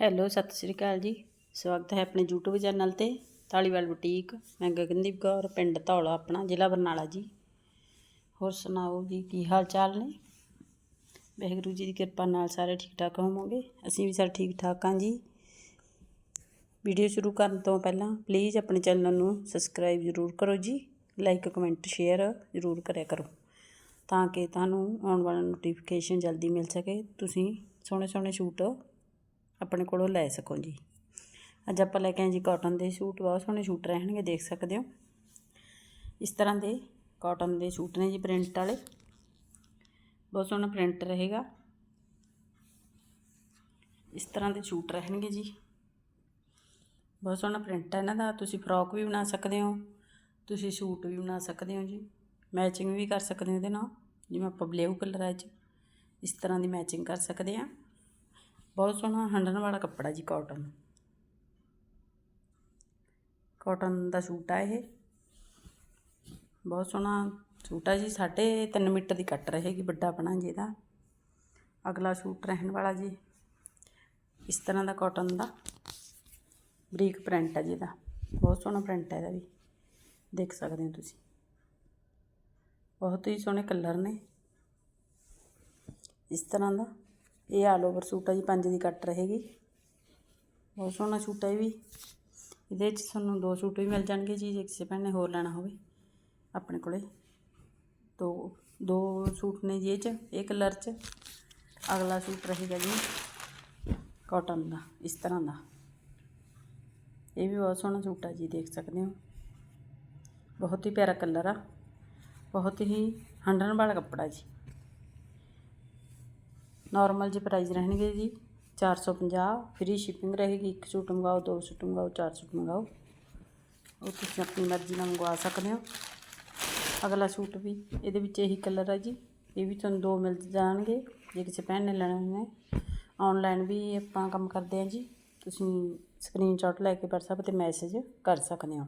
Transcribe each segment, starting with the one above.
Hello, ਸਤਿ ਸ਼੍ਰੀ ਅਕਾਲ ਜੀ। ਸਵਾਗਤ ਹੈ ਆਪਣੇ YouTube ਚੈਨਲ ਤੇ। ਤਾਲੀਵਾਲ ਬੁਟੀਕ, ਮੈਂ ਗਗਨਦੀਪ ਕੌਰ, ਪਿੰਡ ਧੌਲਾ ਆਪਣਾ, ਜ਼ਿਲ੍ਹਾ ਬਰਨਾਲਾ ਜੀ। ਹੋਰ ਸੁਣਾਓ ਜੀ, ਕੀ ਹਾਲ ਚਾਲ ਨੇ? ਵਾਹਿਗੁਰੂ ਜੀ ਦੀ ਕਿਰਪਾ ਨਾਲ ਸਾਰੇ ਠੀਕ ਠਾਕ ਹੋਵੋਗੇ? ਅਸੀਂ ਵੀ ਸਾਰੇ ਠੀਕ ਠਾਕ ਹਾਂ ਜੀ। ਵੀਡੀਓ ਸ਼ੁਰੂ ਕਰਨ ਤੋਂ ਪਹਿਲਾਂ ਪਲੀਜ਼ ਆਪਣੇ ਚੈਨਲ ਨੂੰ ਸਬਸਕ੍ਰਾਈਬ ਜ਼ਰੂਰ ਕਰੋ ਜੀ। ਲਾਈਕ ਕਮੈਂਟ ਸ਼ੇਅਰ ਜ਼ਰੂਰ ਕਰਿਆ ਕਰੋ। ਤਾਂ ਕਿ ਤੁਹਾਨੂੰ ਆਉਣ ਵਾਲਾ ਨੋਟੀਫਿਕੇਸ਼ਨ ਜਲਦੀ ਮਿਲ ਸਕੇ। ਤੁਸੀਂ ਸੋਹਣੇ ਸੋਹਣੇ ਸੂਟ ਆਪਣੇ ਕੋਲੋਂ ਲੈ ਸਕੋ ਜੀ। ਅੱਜ ਆਪਾਂ ਲੈ ਕੇ ਆਏ ਜੀ ਕਾਟਨ ਦੇ ਸੂਟ, ਬਹੁਤ ਸੋਹਣੇ ਸੂਟ ਰਹਿਣਗੇ, ਦੇਖ ਸਕਦੇ ਹੋ। ਇਸ ਤਰ੍ਹਾਂ ਦੇ ਕਾਟਨ ਦੇ ਸੂਟ ਨੇ ਜੀ ਪ੍ਰਿੰਟ ਵਾਲੇ। ਬਹੁਤ ਸੋਹਣਾ ਪ੍ਰਿੰਟ ਰਹੇਗਾ। ਇਸ ਤਰ੍ਹਾਂ ਦੇ ਸੂਟ ਰਹਿਣਗੇ ਜੀ। ਬਹੁਤ ਸੋਹਣਾ ਪ੍ਰਿੰਟ ਹੈ ਇਹਨਾਂ ਦਾ। ਤੁਸੀਂ ਫਰੋਕ ਵੀ ਬਣਾ ਸਕਦੇ ਹੋ। ਤੁਸੀਂ ਸੂਟ ਵੀ ਬਣਾ ਸਕਦੇ ਹੋ ਜੀ। ਮੈਚਿੰਗ ਵੀ ਕਰ ਸਕਦੇ ਹੋ ਇਹਦੇ ਨਾਲ। ਜਿਵੇਂ ਆਪਾਂ ਬਲੂ ਕਲਰ ਹੈ ਜੀ ਇਸ ਤਰ੍ਹਾਂ ਦੀ ਮੈਚਿੰਗ ਕਰ ਸਕਦੇ ਆ ਬਹੁਤ ਸੋਹਣਾ ਹੰਡਣ ਵਾਲਾ ਕੱਪੜਾ ਜੀ ਕਾਟਨ ਕਾਟਨ ਦਾ ਸੂਟ ਆ ਇਹ। ਬਹੁਤ ਸੋਹਣਾ ਸੂਟ ਆ ਜੀ, ਸਾਢੇ 3 ਮੀਟਰ ਦੀ ਕੱਟ ਰਹੇਗੀ ਵੱਡਾ ਆਪਣਾ ਜੀ ਇਹਦਾ। ਅਗਲਾ ਸੂਟ ਰਹਿਣ ਵਾਲਾ ਜੀ, ਇਸ ਤਰ੍ਹਾਂ ਦਾ ਕਾਟਨ ਦਾ। ਬਰੀਕ ਪ੍ਰਿੰਟ ਹੈ ਜੀ ਇਹਦਾ। ਬਹੁਤ ਸੋਹਣਾ ਪ੍ਰਿੰਟ ਹੈ ਇਹਦਾ ਵੀ। ਦੇਖ ਸਕਦੇ ਹੋ ਤੁਸੀਂ। ਬਹੁਤ ਹੀ ਸੋਹਣੇ ਕਲਰ ਨੇ। ਇਸ ਤਰ੍ਹਾਂ ਦਾ। ਇਹ ਆਲ ਓਵਰ ਸੂਟ ਆ ਜੀ ਪੰਜ ਦੀ ਕੱਟ ਰਹੇਗੀ। ਬਹੁਤ ਸੋਹਣਾ ਸੂਟ ਹੈ ਇਹ ਵੀ। ਇਹਦੇ ਵਿੱਚ ਤੁਹਾਨੂੰ ਦੋ ਸੂਟ ਵੀ ਮਿਲ ਜਾਣਗੇ ਜੀ, ਜੇ ਕਿਸੇ ਭੈਣ ਨੇ ਹੋਰ ਲੈਣਾ ਹੋਵੇ ਆਪਣੇ ਕੋਲੇ। ਦੋ ਦੋ ਸੂਟ ਨੇ ਜੀ ਇਹ 'ਚ, ਇਹ ਕਲਰ 'ਚ। ਅਗਲਾ ਸੂਟ ਰਹੇਗਾ ਜੀ ਕਾਟਨ ਦਾ, ਇਸ ਤਰ੍ਹਾਂ ਦਾ। ਇਹ ਵੀ ਬਹੁਤ ਸੋਹਣਾ ਸੂਟ ਆ ਜੀ, ਦੇਖ ਸਕਦੇ ਹੋ। ਬਹੁਤ ਹੀ ਪਿਆਰਾ ਕਲਰ ਆ। ਬਹੁਤ ਹੀ ਹੰਡਣ ਵਾਲਾ ਕੱਪੜਾ ਜੀ। ਨਾਰਮਲ ਜਿਹੇ ਪ੍ਰਾਈਸ ਰਹਿਣਗੇ ਜੀ 450 ਫ੍ਰੀ ਸ਼ਿਪਿੰਗ ਰਹੇਗੀ, ਇੱਕ ਸੂਟ ਮੰਗਾਓ ਦੋ ਸੂਟ ਮੰਗਾਓ ਚਾਰ ਸੂਟ ਮੰਗਾਓ ਉਹ ਤੁਸੀਂ ਆਪਣੀ ਮਰਜ਼ੀ ਨਾਲ ਮੰਗਵਾ ਸਕਦੇ ਹੋ। ਅਗਲਾ ਸੂਟ ਵੀ, ਇਹਦੇ ਵਿੱਚ ਇਹੀ ਕਲਰ ਹੈ ਜੀ। ਇਹ ਵੀ ਤੁਹਾਨੂੰ ਦੋ ਮਿਲ ਜਾਣਗੇ, ਜੇ ਕਿਸੇ ਭੈਣ ਨੇ ਲੈਣਾ ਨੇ ਆਨਲਾਈਨ ਵੀ ਆਪਾਂ ਕੰਮ ਕਰਦੇ ਹਾਂ ਜੀ। ਤੁਸੀਂ ਸਕਰੀਨਸ਼ਾਟ ਲੈ ਕੇ WhatsApp ਤੇ ਮੈਸੇਜ ਕਰ ਸਕਦੇ ਹੋ।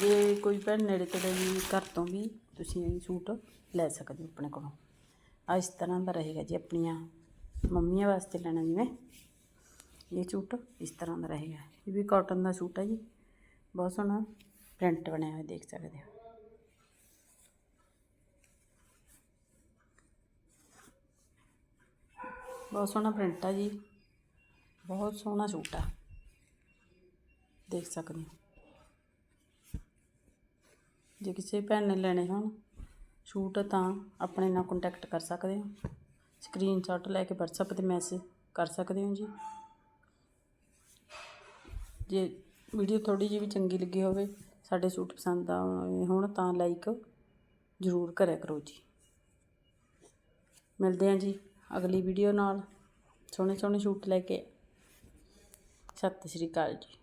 ਜੇ ਕੋਈ ਭੈਣ ਨੇੜੇ ਤੇੜੇ ਵੀ ਘਰ ਤੋਂ ਵੀ ਤੁਸੀਂ ਇਹ ਸੂਟ ਲੈ ਸਕਦੇ ਹੋ ਆਪਣੇ ਕੋਲੋਂ। ਇਸ ਤਰ੍ਹਾਂ ਦਾ ਰਹੇਗਾ ਜੀ ਆਪਣੀਆਂ ਮੰਮੀਆਂ ਵਾਸਤੇ ਲੈਣਾ ਜਿਵੇਂ ਇਹ ਸੂਟ ਇਸ ਤਰ੍ਹਾਂ ਦਾ ਰਹੇਗਾ। ਇਹ ਵੀ ਕਾਟਨ ਦਾ ਸੂਟ ਹੈ ਜੀ। ਬਹੁਤ ਸੋਹਣਾ ਪ੍ਰਿੰਟ ਬਣਿਆ ਹੋਇਆ ਦੇਖ ਸਕਦੇ ਹੋ। ਬਹੁਤ ਸੋਹਣਾ ਪ੍ਰਿੰਟ ਆ ਜੀ। ਬਹੁਤ ਸੋਹਣਾ ਸੂਟ ਆ। ਦੇਖ ਸਕਦੇ ਹੋ। ਜੇ ਕਿਸੇ ਭੈਣ ਨੇ ਲੈਣੇ ਹੋਣ ਸੂਟ ਤਾਂ ਆਪਣੇ ਨਾਲ ਕੰਟੈਕਟ ਕਰ ਸਕਦੇ ਹੋ। ਸਕਰੀਨਸ਼ਾਟ ਲੈ ਕੇ WhatsApp ਤੇ ਮੈਸੇਜ ਕਰ ਸਕਦੇ ਹੋ ਜੀ। ਜੇ ਵੀਡੀਓ ਥੋੜੀ ਜਿਹੀ ਵੀ ਚੰਗੀ ਲੱਗੀ ਹੋਵੇ, ਸਾਡੇ ਸੂਟ ਪਸੰਦ ਆਏ ਹੋਣ ਤਾਂ ਲਾਈਕ ਜ਼ਰੂਰ ਕਰਿਆ ਕਰੋ ਜੀ। ਮਿਲਦੇ ਹਾਂ ਜੀ ਅਗਲੀ ਵੀਡੀਓ ਨਾਲ। ਸੋਹਣੇ ਸੋਹਣੇ ਸੂਟ ਲੈ ਕੇ। ਸਤਿ ਸ਼੍ਰੀ ਅਕਾਲ ਜੀ।